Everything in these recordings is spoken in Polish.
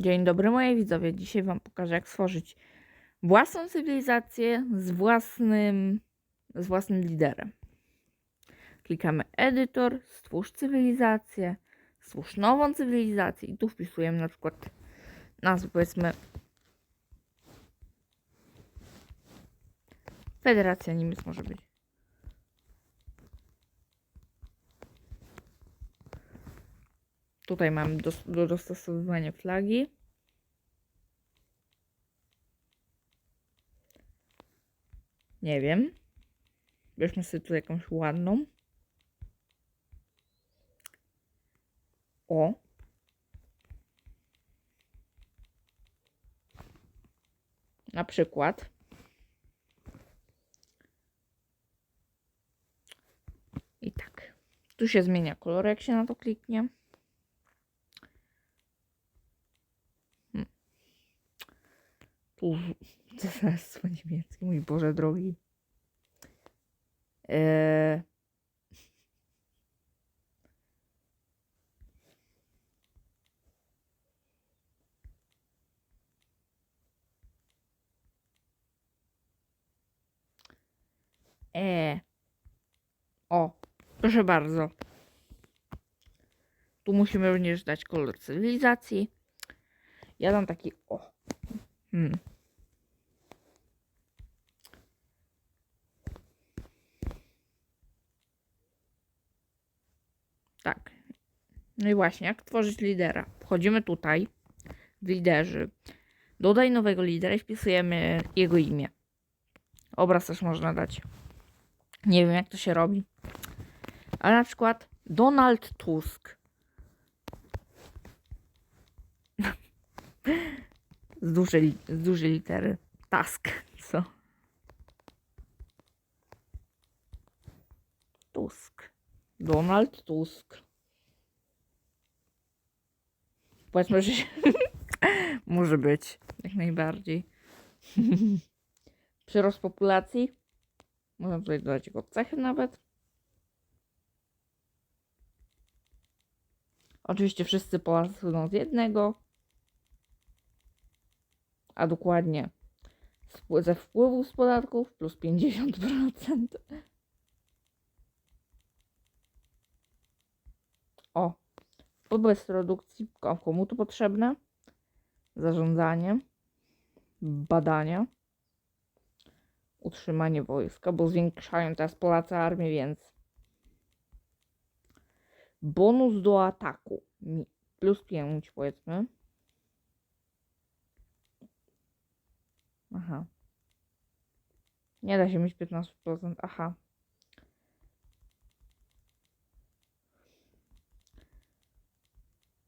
Dzień dobry moi widzowie. Dzisiaj Wam pokażę jak stworzyć własną cywilizację z własnym, z własnym liderem. Klikamy edytor, stwórz cywilizację, stwórz nową cywilizację i tu wpisujemy na przykład nazwę powiedzmy Federacja Niemiec może być. Tutaj mamy do, do dostosowywania flagi. Nie wiem. Weźmy sobie tu jakąś ładną. O. Na przykład. I tak. Tu się zmienia kolor, jak się na to kliknie. Tu cesarstwo niemieckie, mój Boże drogi. Eee... E. O, proszę bardzo. Tu musimy również dać kolor cywilizacji. Ja dam taki o. Hmm. Tak. No i właśnie, jak tworzyć lidera? Wchodzimy tutaj w liderzy. Dodaj nowego lidera i wpisujemy jego imię. Obraz też można dać. Nie wiem, jak to się robi. Ale na przykład Donald Tusk. Z dużej, z dużej litery. Task. Co? Tusk. Donald Tusk. Powiedzmy, że się... może być. Jak najbardziej. Przyrost populacji. Można tutaj dodać jego cechy nawet. Oczywiście wszyscy Polacy są z jednego a dokładnie ze wpływów z podatków plus 50%. O, wobec produkcji, ko- komu to potrzebne? Zarządzanie, badania, utrzymanie wojska, bo zwiększają teraz Polacy armię, więc bonus do ataku plus 5 powiedzmy. Aha. Nie da się mieć 15%. Aha.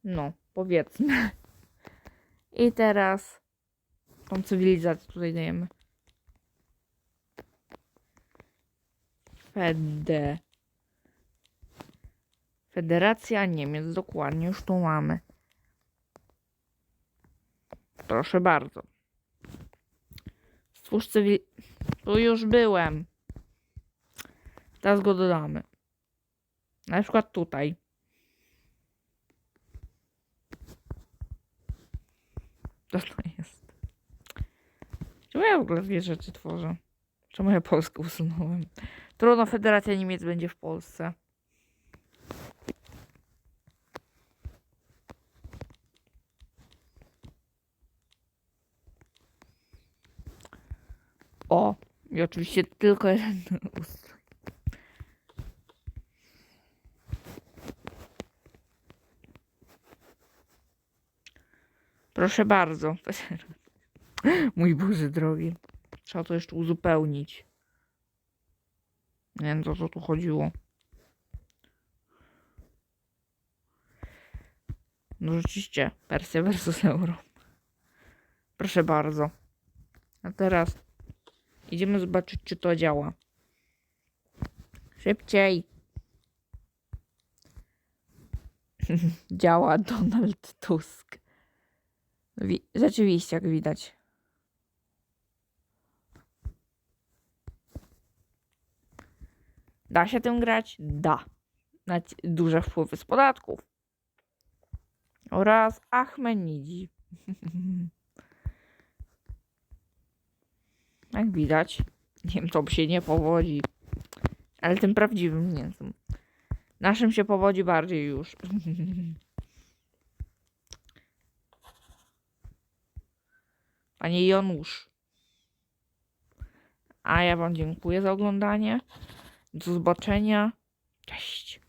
No, powiedzmy. I teraz tą cywilizację tutaj dajemy. Fede. Federacja Niemiec, dokładnie, już tu mamy. Proszę bardzo. Stwórz cywil... Tu już byłem. Teraz go dodamy. Na przykład tutaj. Co to jest? Czemu ja w ogóle dwie rzeczy tworzę? Czemu ja Polskę usunąłem? Trudno, Federacja Niemiec będzie w Polsce. O, i oczywiście tylko jeden ustrój. Proszę bardzo. Mój Boże drogi. Trzeba to jeszcze uzupełnić. Nie wiem, o co tu chodziło. No rzeczywiście, Persja versus Euro. Proszę bardzo. A teraz Idziemy zobaczyć, czy to działa. Szybciej. działa Donald Tusk. Wi- Rzeczywiście, jak widać. Da się tym grać? Da. Na duże wpływy z podatków. Oraz Ahmednidzi. Jak widać, Niemcom się nie powodzi. Ale tym prawdziwym Niemcom. Naszym się powodzi bardziej już. Panie Janusz. A ja Wam dziękuję za oglądanie. Do zobaczenia. Cześć.